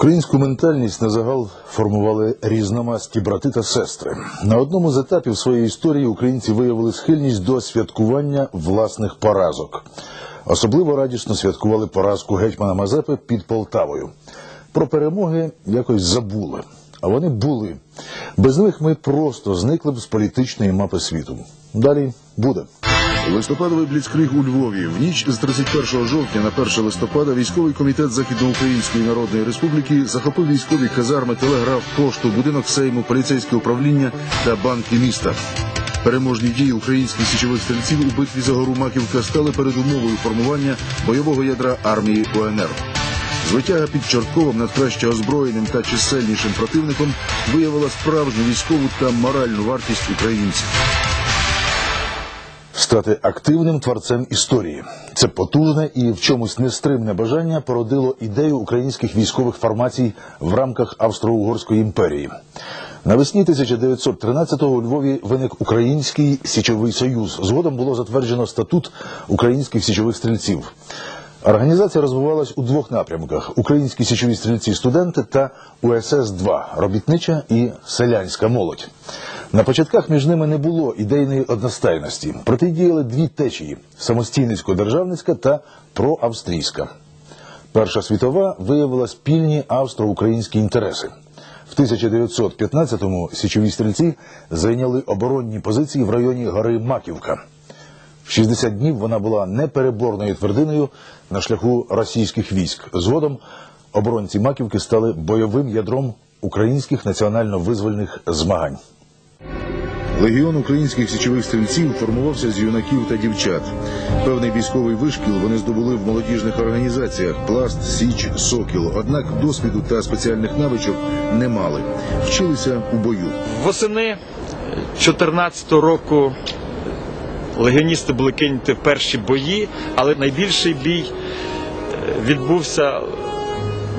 Українську ментальність на загал формували різномасті брати та сестри. На одному з етапів своєї історії українці виявили схильність до святкування власних поразок. Особливо радісно святкували поразку гетьмана Мазепи під Полтавою. Про перемоги якось забули, а вони були. Без них ми просто зникли б з політичної мапи світу. Далі буде. Листопадовий бліцкриг у Львові. В ніч з 31 жовтня на 1 листопада військовий комітет Західноукраїнської Народної Республіки захопив військові казарми, телеграф, пошту, будинок Сейму, поліцейське управління та банки міста. Переможні дії українських січових стрільців у битві за гору Маківка стали передумовою формування бойового ядра армії УНР. Звитяга під Чортковом над краще озброєним та чисельнішим противником виявила справжню військову та моральну вартість українців. Стати активним творцем історії це потужне і в чомусь нестримне бажання породило ідею українських військових формацій в рамках Австро-Угорської імперії. Навесні 1913-го у Львові виник Український січовий союз. Згодом було затверджено статут українських січових стрільців. Організація розвивалась у двох напрямках: українські січові стрільці студенти та УСС 2 робітнича і селянська молодь. На початках між ними не було ідейної одностайності. Протидіяли дві течії: самостійницько-державницька та проавстрійська. Перша світова виявила спільні австро-українські інтереси. В 1915-му січові стрільці зайняли оборонні позиції в районі гори Маківка. В 60 днів вона була непереборною твердиною на шляху російських військ. Згодом оборонці Маківки стали бойовим ядром українських національно-визвольних змагань. Легіон українських січових стрільців формувався з юнаків та дівчат. Певний військовий вишкіл вони здобули в молодіжних організаціях Пласт, Січ, Сокіл. Однак досвіду та спеціальних навичок не мали. Вчилися у бою. Восени 2014 року легіоністи були кинуті перші бої, але найбільший бій е, відбувся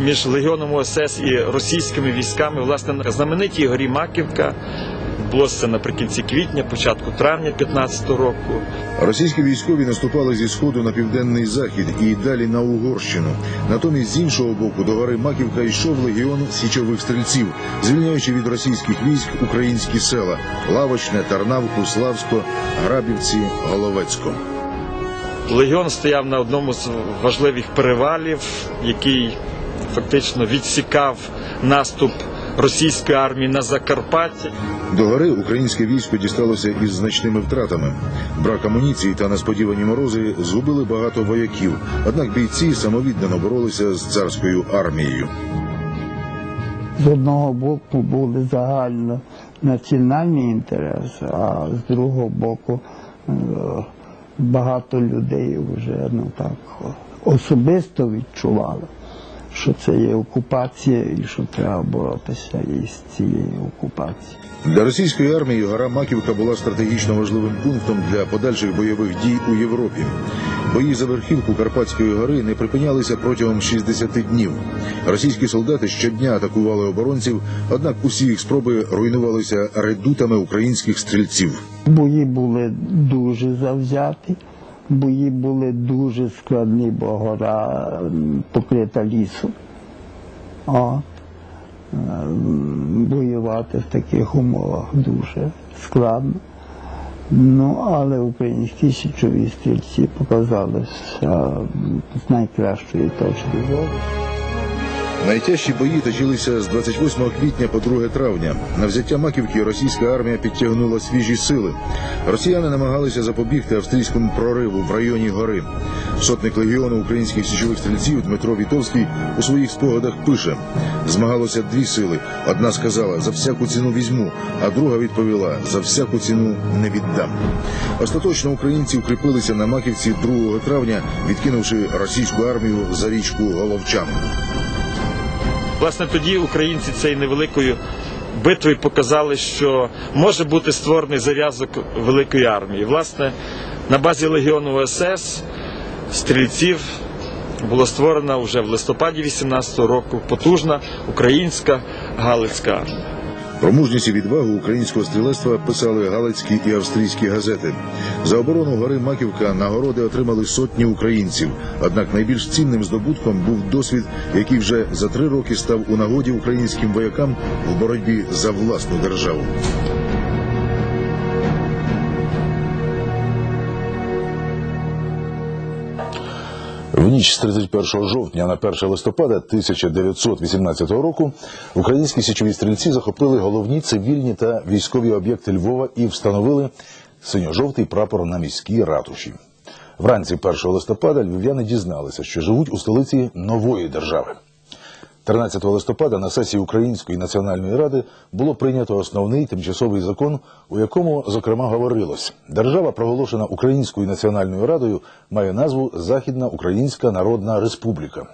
між легіоном ОСС і російськими військами. Власне, на знаменитій горі Маківка. Було це наприкінці квітня, початку травня 2015 року. Російські військові наступали зі сходу на південний захід і далі на Угорщину. Натомість з іншого боку до гори Маківка йшов легіон січових стрільців, звільняючи від російських військ українські села Лавочне, Тарнавку, Славсько, Грабівці, Головецько. Легіон стояв на одному з важливих перевалів, який фактично відсікав наступ російської армії на Закарпатті. До гори українське військо дісталося із значними втратами. Брак амуніції та несподівані морози згубили багато вояків. Однак бійці самовіддано боролися з царською армією. З одного боку були загально національні інтереси, а з другого боку е, багато людей вже ну так особисто відчували, що це є окупація і що треба боротися із цією окупацією. Для російської армії гора Маківка була стратегічно важливим пунктом для подальших бойових дій у Європі. Бої за верхівку Карпатської гори не припинялися протягом 60 днів. Російські солдати щодня атакували оборонців, однак усі їх спроби руйнувалися редутами українських стрільців. Бої були дуже завзяті, бої були дуже складні, бо гора покрита лісом. А Е, Воювати в таких умовах дуже складно. Ну, але українські січові стрільці показалися м, з найкращої точки зору. Найтяжчі бої точилися з 28 квітня по 2 травня. На взяття Маківки російська армія підтягнула свіжі сили. Росіяни намагалися запобігти австрійському прориву в районі гори. Сотник легіону українських січових стрільців Дмитро Вітовський у своїх спогадах пише: змагалося дві сили. Одна сказала за всяку ціну візьму, а друга відповіла за всяку ціну не віддам. Остаточно українці укріпилися на Маківці 2 травня, відкинувши російську армію за річку Головчан. Власне, тоді українці цією невеликою битвою показали, що може бути створений зав'язок великої армії. Власне, на базі легіону ОСС стрільців була створена вже в листопаді 18-го року потужна українська Галицька армія. Про мужність і відвагу українського стрілецтва писали галицькі і австрійські газети. За оборону гори Маківка нагороди отримали сотні українців. Однак найбільш цінним здобутком був досвід, який вже за три роки став у нагоді українським воякам в боротьбі за власну державу. Ніч з 31 жовтня на 1 листопада 1918 року українські січові стрільці захопили головні цивільні та військові об'єкти Львова і встановили синьо-жовтий прапор на міській ратуші. Вранці 1 листопада львів'яни дізналися, що живуть у столиці нової держави. 13 листопада на сесії Української національної ради було прийнято основний тимчасовий закон, у якому зокрема говорилось: держава, проголошена Українською національною радою, має назву Західна Українська Народна Республіка.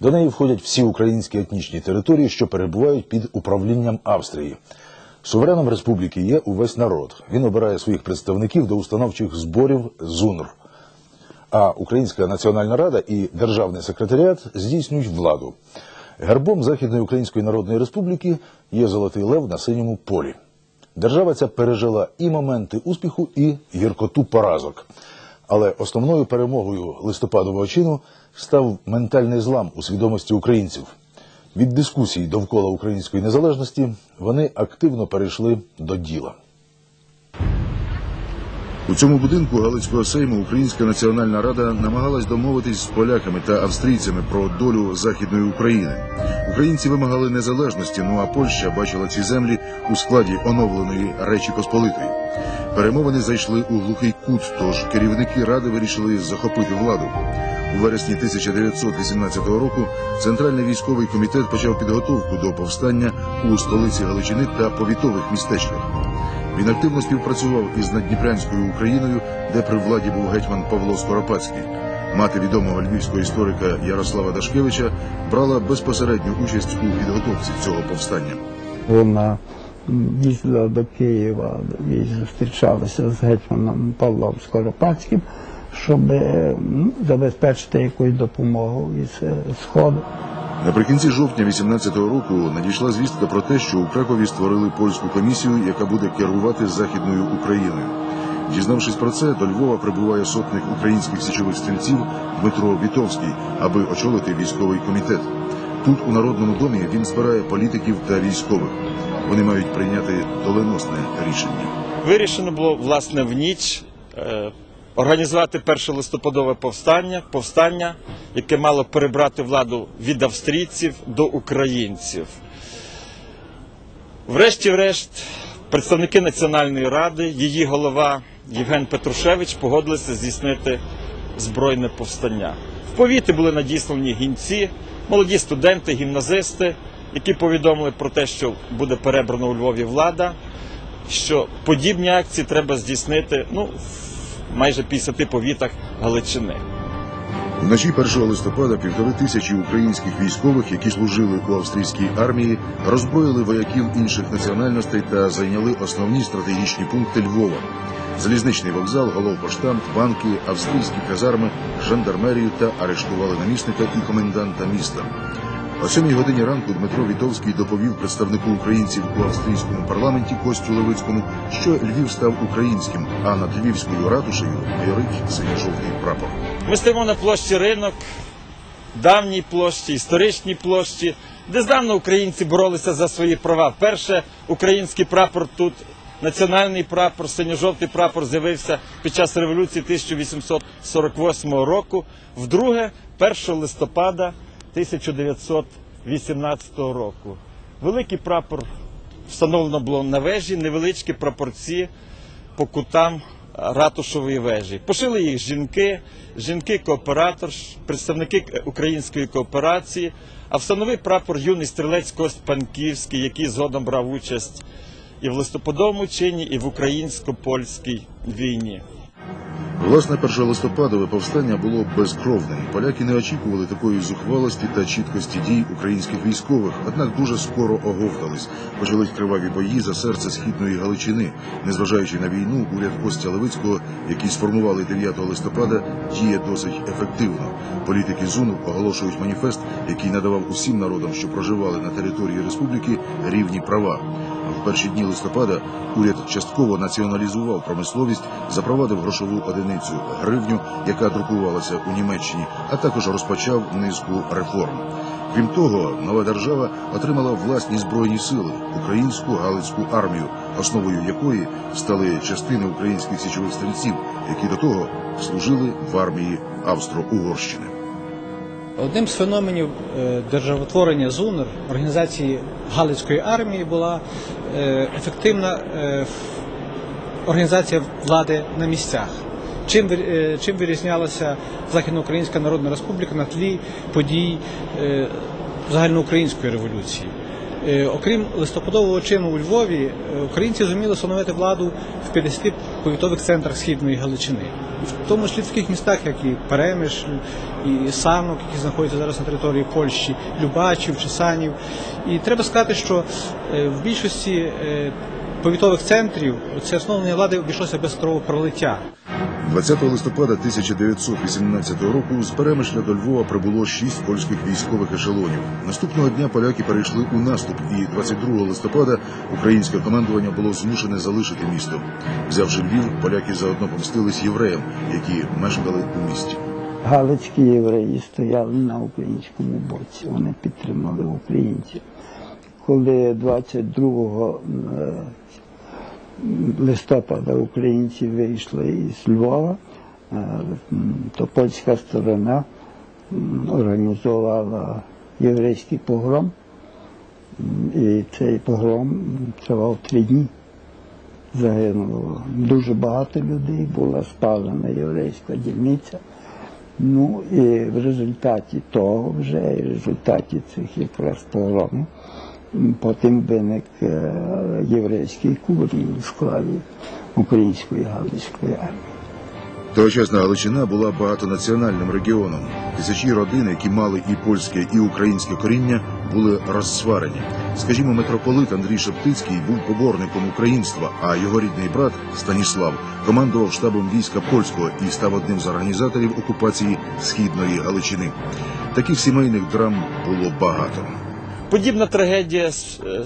До неї входять всі українські етнічні території, що перебувають під управлінням Австрії. Сувереном республіки є увесь народ. Він обирає своїх представників до установчих зборів ЗУНР. А Українська Національна Рада і Державний секретаріат здійснюють владу. Гербом Західної Української Народної Республіки є золотий лев на синьому полі. Держава ця пережила і моменти успіху, і гіркоту поразок. Але основною перемогою листопадового чину став ментальний злам у свідомості українців. Від дискусій довкола української незалежності вони активно перейшли до діла. У цьому будинку Галицького сейму Українська національна рада намагалась домовитись з поляками та австрійцями про долю західної України. Українці вимагали незалежності. Ну а Польща бачила ці землі у складі оновленої Речі Посполитої. Перемовини зайшли у глухий кут, тож керівники ради вирішили захопити владу. У вересні 1918 року Центральний військовий комітет почав підготовку до повстання у столиці Галичини та повітових містечках. Він активно співпрацював із Надніпрянською Україною, де при владі був гетьман Павло Скоропадський. Мати відомого львівського історика Ярослава Дашкевича брала безпосередню участь у підготовці цього повстання. Вона їздила до Києва і зустрічалася з гетьманом Павлом Скоропадським, щоб е, забезпечити якусь допомогу із е, Сходу. Наприкінці жовтня 18-го року надійшла звістка про те, що у Кракові створили польську комісію, яка буде керувати західною Україною. Дізнавшись про це, до Львова прибуває сотник українських січових стрільців Дмитро Вітовський, аби очолити військовий комітет. Тут, у народному домі, він збирає політиків та військових. Вони мають прийняти доленосне рішення. Вирішено було власне в ніч е, організувати перше листопадове повстання, повстання, яке мало перебрати владу від австрійців до українців. Врешті-решт, представники Національної ради, її голова Євген Петрушевич погодилися здійснити збройне повстання. В повіти були надіслані гінці, молоді студенти, гімназисти, які повідомили про те, що буде перебрано у Львові влада, що подібні акції треба здійснити ну, майже 50 повітах Галичини. Вночі 1 листопада півтори тисячі українських військових, які служили у австрійській армії, роззброїли вояків інших національностей та зайняли основні стратегічні пункти Львова: залізничний вокзал, головпоштамт, банки, австрійські казарми, жандармерію та арештували намісника і коменданта міста. О сьомій годині ранку Дмитро Вітовський доповів представнику українців у австрійському парламенті Костю Левицькому, що Львів став українським, а над львівською ратушею майорить синьо-жовтий прапор. Ми стоїмо на площі ринок, давній площі, історичній площі, де здавна українці боролися за свої права. Перше український прапор тут, національний прапор, синьо-жовтий прапор з'явився під час революції 1848 року. Вдруге, 1 листопада 1918 року. Великий прапор встановлено було на вежі, невеличкі прапорці по кутам ратушової вежі. Пошили їх жінки, жінки-кооператор, представники української кооперації, а встановив прапор юний стрілець Кость Панківський, який згодом брав участь і в листопадовому чині, і в українсько-польській війні. Власне, 1 листопадове повстання було безкровне. і Поляки не очікували такої зухвалості та чіткості дій українських військових, однак дуже скоро оговтались. Почались криваві бої за серце східної Галичини. Незважаючи на війну, уряд Костя Левицького, який сформували 9 листопада, діє досить ефективно. Політики ЗУНу оголошують маніфест, який надавав усім народам, що проживали на території республіки, рівні права. В перші дні листопада уряд частково націоналізував промисловість, запровадив грошову одиницю гривню, яка друкувалася у Німеччині, а також розпочав низку реформ. Крім того, нова держава отримала власні збройні сили українську галицьку армію, основою якої стали частини українських січових стрільців, які до того служили в армії Австро-Угорщини. Одним з феноменів е, державотворення ЗУНР, організації Галицької армії, була ефективна е, організація влади на місцях. Чим, е, чим вирізнялася Західноукраїнська Народна Республіка на тлі подій е, загальноукраїнської революції? Е, Окрім листопадового чину у Львові, е, українці зуміли встановити владу в 50 повітових центрах східної Галичини, в тому числі в таких містах, як і Переміш, і Санок, які знаходяться зараз на території Польщі, Любачів, Чесанів. І треба сказати, що е, в більшості е, повітових центрів це основлення влади обійшлося без кровопролиття. 20 листопада 1918 року з Перемишля до Львова прибуло шість польських військових ешелонів. Наступного дня поляки перейшли у наступ, і 22 листопада українське командування було змушене залишити місто. Взявши Львів, поляки заодно помстились євреям, які мешкали у місті. Галицькі євреї стояли на українському боці, вони підтримали українців. Коли 22 е, листопада українці вийшли із Львова, е, то польська сторона організувала єврейський погром, і цей погром тривав три дні. Загинуло дуже багато людей, була спалена єврейська дільниця. Ну і в результаті того вже, і в результаті цих якраз погромів, потім виник е, єврейський курінь у складі української галицької армії. Тогочасна Галичина була багатонаціональним регіоном. Тисячі родин, які мали і польське, і українське коріння, були розсварені. Скажімо, митрополит Андрій Шептицький був поборником українства, а його рідний брат Станіслав командував штабом війська польського і став одним з організаторів окупації східної Галичини. Таких сімейних драм було багато. Подібна трагедія е,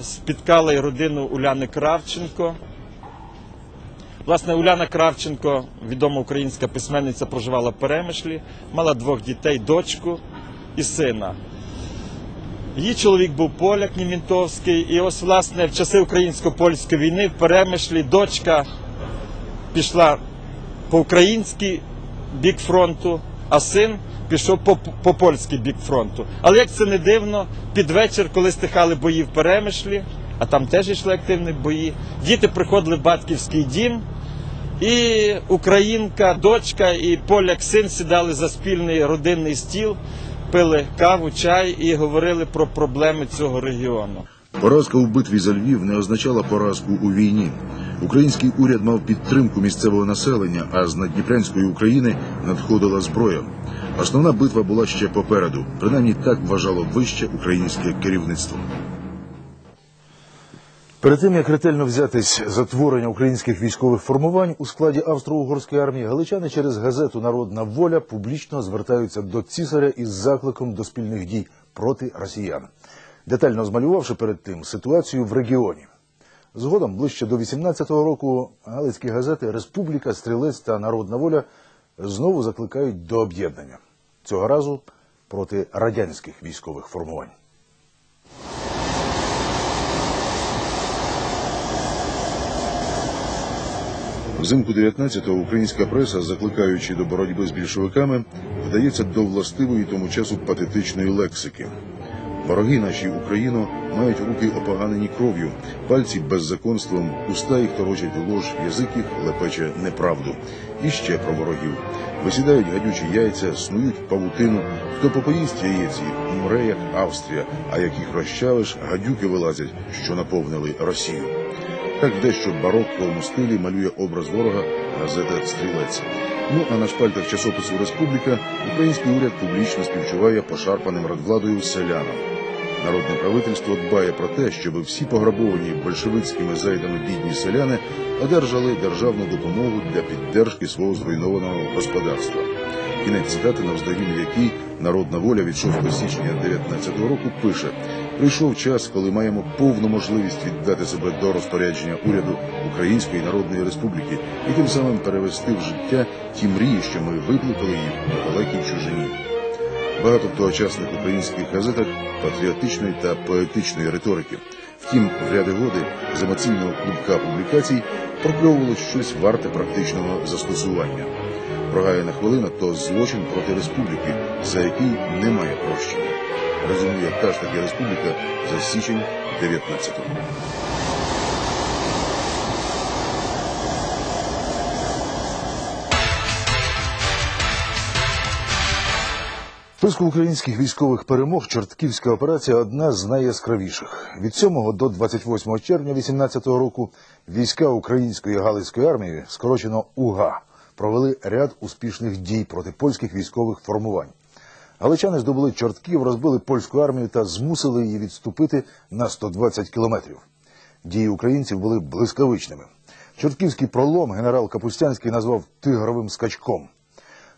спіткала і родину Уляни Кравченко. Власне, Уляна Кравченко, відома українська письменниця, проживала в Перемишлі, мала двох дітей, дочку і сина. Її чоловік був поляк Німінтовський, і ось, власне, в часи українсько-польської війни в Перемишлі дочка пішла по український бік фронту, а син пішов по, по польський бік фронту. Але як це не дивно, під вечір, коли стихали бої в Перемишлі, а там теж йшли активні бої, діти приходили в батьківський дім, і українка, дочка і поляк син сідали за спільний родинний стіл, пили каву, чай і говорили про проблеми цього регіону. Поразка у битві за Львів не означала поразку у війні. Український уряд мав підтримку місцевого населення, а з Надніпрянської України надходила зброя. Основна битва була ще попереду. Принаймні так вважало вище українське керівництво. Перед тим як ретельно взятись за творення українських військових формувань у складі австро-угорської армії, галичани через газету Народна воля публічно звертаються до цісаря із закликом до спільних дій проти росіян, детально змалювавши перед тим ситуацію в регіоні. Згодом, ближче до 18-го року, галицькі газети Республіка, Стрілець та Народна воля знову закликають до об'єднання. Цього разу проти радянських військових формувань. Взимку 19-го українська преса, закликаючи до боротьби з більшовиками, вдається до властивої тому часу патетичної лексики. Вороги наші Україно мають руки опоганені кров'ю, пальці беззаконством, уста їх торочать у лож, язик їх лепече неправду. І ще про ворогів. Висідають гадючі яйця, снують павутину. Хто попоїсть яєці, умре, як Австрія, а як їх розчавиш, гадюки вилазять, що наповнили Росію. Так дещо барокковому стилі малює образ ворога газета Стрілець. Ну а на шпальтах часопису Республіка український уряд публічно співчуває пошарпаним радвладою селянам. Народне правительство дбає про те, щоб всі пограбовані большевицькими зайдами бідні селяни одержали державну допомогу для піддержки свого зруйнованого господарства. Кінець цитати на в якій народна воля від 6 січня 19 року пише: прийшов час, коли маємо повну можливість віддати себе до розпорядження уряду Української Народної Республіки і тим самим перевести в життя ті мрії, що ми викликали їх у далекій чужині. Багато в тогочасних українських газетах патріотичної та поетичної риторики. Втім, в ряди годи з емоційного клубка публікацій прокльовувало щось варте практичного застосування. Прогаяна хвилина то злочин проти республіки, за який немає прощення. Резюмує та ж таки республіка за січень 19-го. Списку українських військових перемог Чортківська операція одна з найяскравіших. Від 7 до 28 червня 18 року війська української галицької армії, скорочено УГА, провели ряд успішних дій проти польських військових формувань. Галичани здобули Чортків, розбили польську армію та змусили її відступити на 120 кілометрів. Дії українців були блискавичними. Чортківський пролом генерал Капустянський назвав тигровим скачком.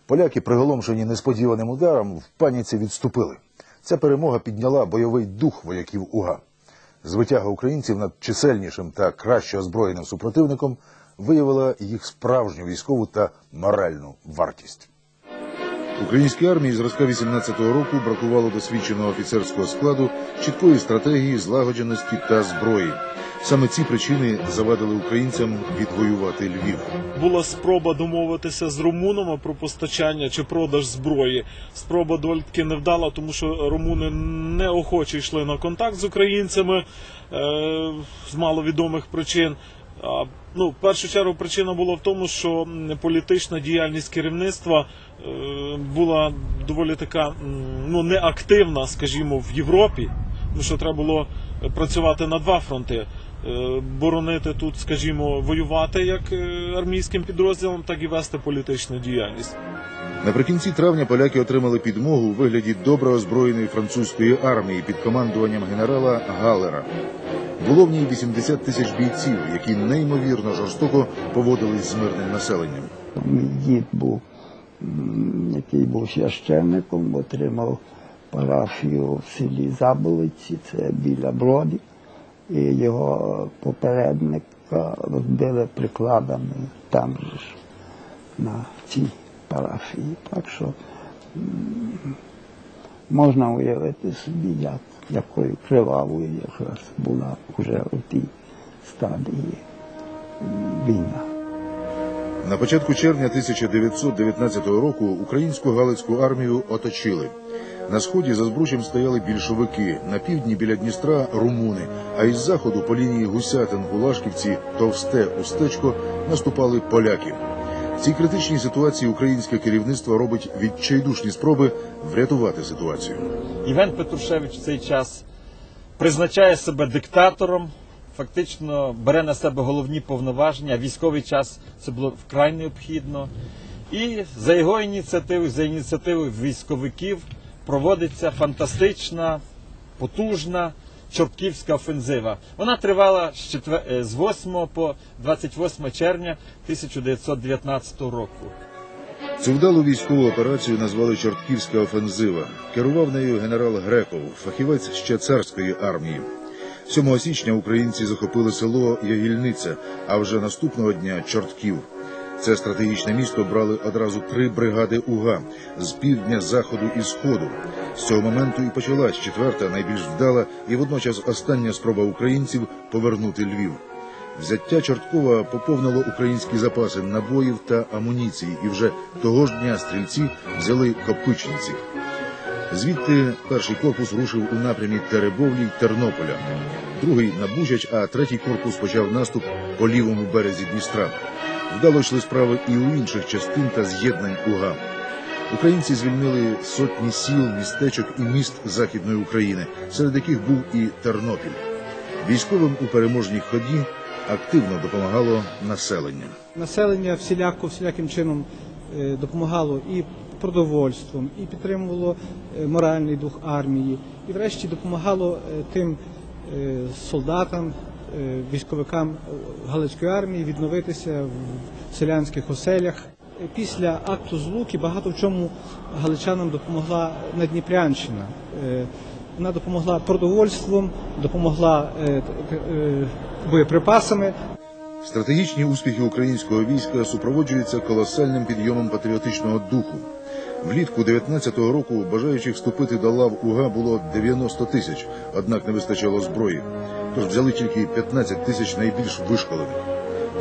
Поляки, приголомшені несподіваним ударом, в паніці відступили. Ця перемога підняла бойовий дух вояків УГА. Звитяга українців над чисельнішим та краще озброєним супротивником виявила їх справжню військову та моральну вартість. Українській армії зразка 18-го року бракувало досвідченого офіцерського складу, чіткої стратегії, злагодженості та зброї. Саме ці причини завадили українцям відвоювати Львів. була спроба домовитися з румунами про постачання чи продаж зброї. Спроба доволі таки невдала, тому що румуни неохоче йшли на контакт з українцями е, з маловідомих причин. А, ну, в першу чергу причина була в тому, що політична діяльність керівництва е, була доволі така ну, неактивна, скажімо, в Європі. Тому що треба було працювати на два фронти. Е, Боронити тут, скажімо, воювати як е, армійським підрозділом, так і вести політичну діяльність. Наприкінці травня поляки отримали підмогу у вигляді добре озброєної французької армії під командуванням генерала Галера. Було в ній 80 тисяч бійців, які неймовірно жорстоко поводились з мирним населенням. Мій дід був, який був священником, отримав парафію в селі Заболиці, це біля Броді, і його попередника розбили прикладами там ж, на цій парафії. Так що можна уявити собі, як, якою кривавою якраз була вже у тій стадії війна. На початку червня 1919 року українську галицьку армію оточили. На сході за збручем стояли більшовики, на півдні біля Дністра румуни, а із заходу по лінії Гусятин, Гулашківці, Товсте, Устечко наступали поляки. В цій критичній ситуації українське керівництво робить відчайдушні спроби врятувати ситуацію. Євген Петрушевич в цей час призначає себе диктатором, фактично бере на себе головні повноваження. Військовий час це було вкрай необхідно. І за його ініціативою, за ініціативою військовиків, проводиться фантастична, потужна Чортківська офензива. Вона тривала з, четвер... е, з 8 по 28 червня 1919 року. Цю вдалу військову операцію назвали Чортківська офензива. Керував нею генерал Греков, фахівець ще царської армії. 7 січня українці захопили село Ягільниця, а вже наступного дня Чортків. Це стратегічне місто брали одразу три бригади УГА з півдня, заходу і сходу. З цього моменту і почалась четверта, найбільш вдала і водночас остання спроба українців повернути Львів. Взяття Чорткова поповнило українські запаси набоїв та амуніції, і вже того ж дня стрільці взяли Копичниці. Звідти перший корпус рушив у напрямі Теребовлі й Тернополя, другий на Бучач, а третій корпус почав наступ по лівому березі Дністра. Вдало йшли справи і у інших частин та з'єднань УГА. Українці звільнили сотні сіл, містечок і міст Західної України, серед яких був і Тернопіль. Військовим у переможній ході активно допомагало населення. Населення всіляко, всіляким чином е, допомагало і продовольством, і підтримувало е, моральний дух армії, і врешті допомагало е, тим солдатам, військовикам е, Галицької армії відновитися в селянських оселях. після акту Злуки багато в чому галичанам допомогла Надніпрянщина. Е, Вона допомогла продовольством, допомогла е, боєприпасами. Стратегічні успіхи українського війська супроводжуються колосальним підйомом патріотичного духу. Влітку 19-го року бажаючих вступити до лав УГА було 90 тисяч, однак не вистачало зброї. Тож взяли тільки 15 тисяч найбільш вишколених.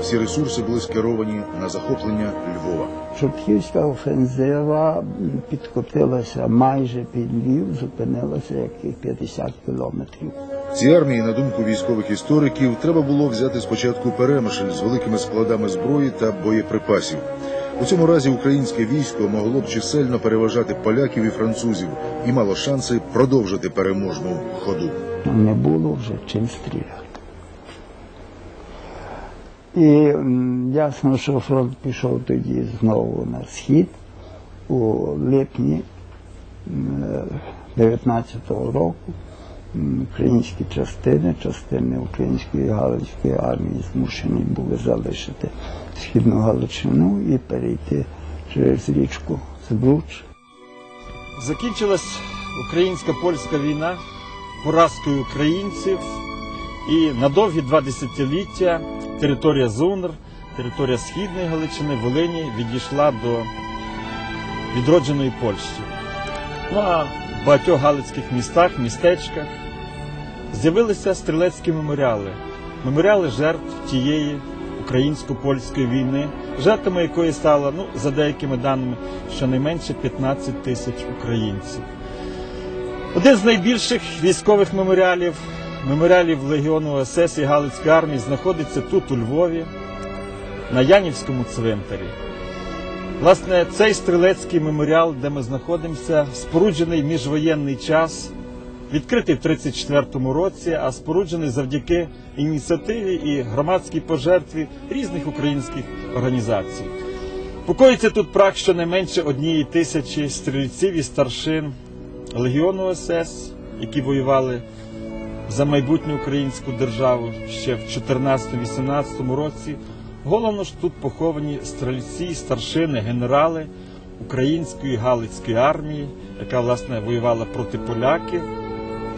Всі ресурси були скеровані на захоплення Львова. Чортківська офензива підкотилася майже під Львів, зупинилася яких 50 кілометрів. Цій армії, на думку військових істориків, треба було взяти спочатку перемишль з великими складами зброї та боєприпасів. У цьому разі українське військо могло б чисельно переважати поляків і французів і мало шанси продовжити переможну ходу. Не було вже чим стріляти. І ясно, що фронт пішов тоді знову на схід у липні 19-го року. Українські частини, частини української Галицької армії змушені були залишити східну Галичину і перейти через річку Збруч. Закінчилась українська польська війна поразкою українців, і на довгі два десятиліття територія Зунр, територія Східної Галичини, Волині відійшла до відродженої Польщі. Ну а в багатьох галицьких містах, містечках з'явилися стрілецькі меморіали, меморіали жертв тієї українсько-польської війни, жертвами якої стало, ну, за деякими даними, щонайменше 15 тисяч українців. Один з найбільших військових меморіалів, меморіалів Легіону СС і Галицької армії, знаходиться тут, у Львові, на Янівському цвинтарі. Власне, цей стрілецький меморіал, де ми знаходимося, споруджений міжвоєнний час, відкритий в 1934 році, а споруджений завдяки ініціативі і громадській пожертві різних українських організацій. Покоїться тут прах щонайменше однієї тисячі стрільців і старшин Легіону СС, які воювали за майбутню українську державу ще в 14-18 році. Головно ж тут поховані стрільці, старшини, генерали української Галицької армії, яка власне воювала проти поляків,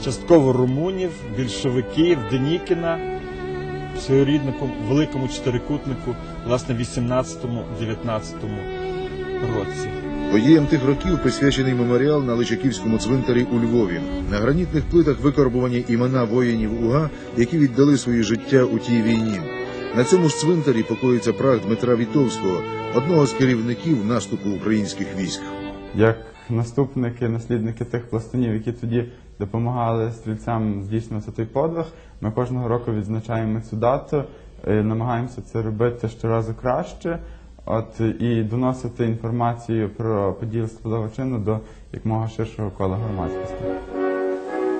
частково румунів, більшовиків, Денікіна, своєріднику великому чотирикутнику, власне, в 18-19 році. Подіям тих років присвячений меморіал на Личаківському цвинтарі у Львові. На гранітних плитах викарбувані імена воїнів УГА, які віддали своє життя у тій війні. На цьому ж цвинтарі покоїться прах Дмитра Вітовського, одного з керівників наступу українських військ. як наступники, наслідники тих пластунів, які тоді допомагали стрільцям здійснювати той подвиг. Ми кожного року відзначаємо цю дату, е, намагаємося це робити щоразу краще. От і доносити інформацію про події складового чину до якомога ширшого кола громадськості.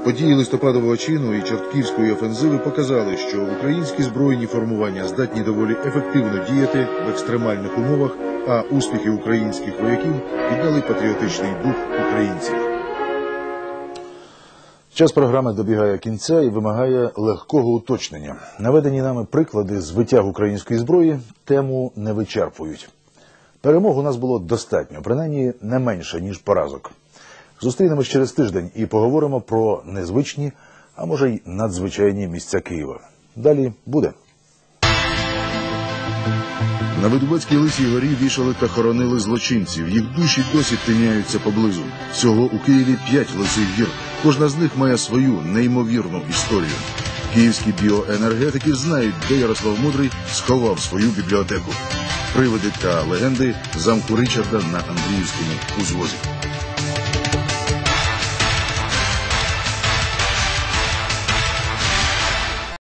Події листопадового чину і Чортківської офензиви показали, що українські збройні формування здатні доволі ефективно діяти в екстремальних умовах, а успіхи українських вояків підняли патріотичний дух українців. Час програми добігає кінця і вимагає легкого уточнення. Наведені нами приклади з витяг української зброї тему не вичерпують. Перемог у нас було достатньо, принаймні не менше, ніж поразок. Зустрінемось через тиждень і поговоримо про незвичні, а може й надзвичайні місця Києва. Далі буде. На видубецькій лисій горі вішали та хоронили злочинців. Їх душі досі тиняються поблизу. Всього у Києві п'ять лисих гір. Кожна з них має свою неймовірну історію. Київські біоенергетики знають, де Ярослав Мудрий сховав свою бібліотеку. Привиди та легенди замку Ричарда на Андріївському узвозі.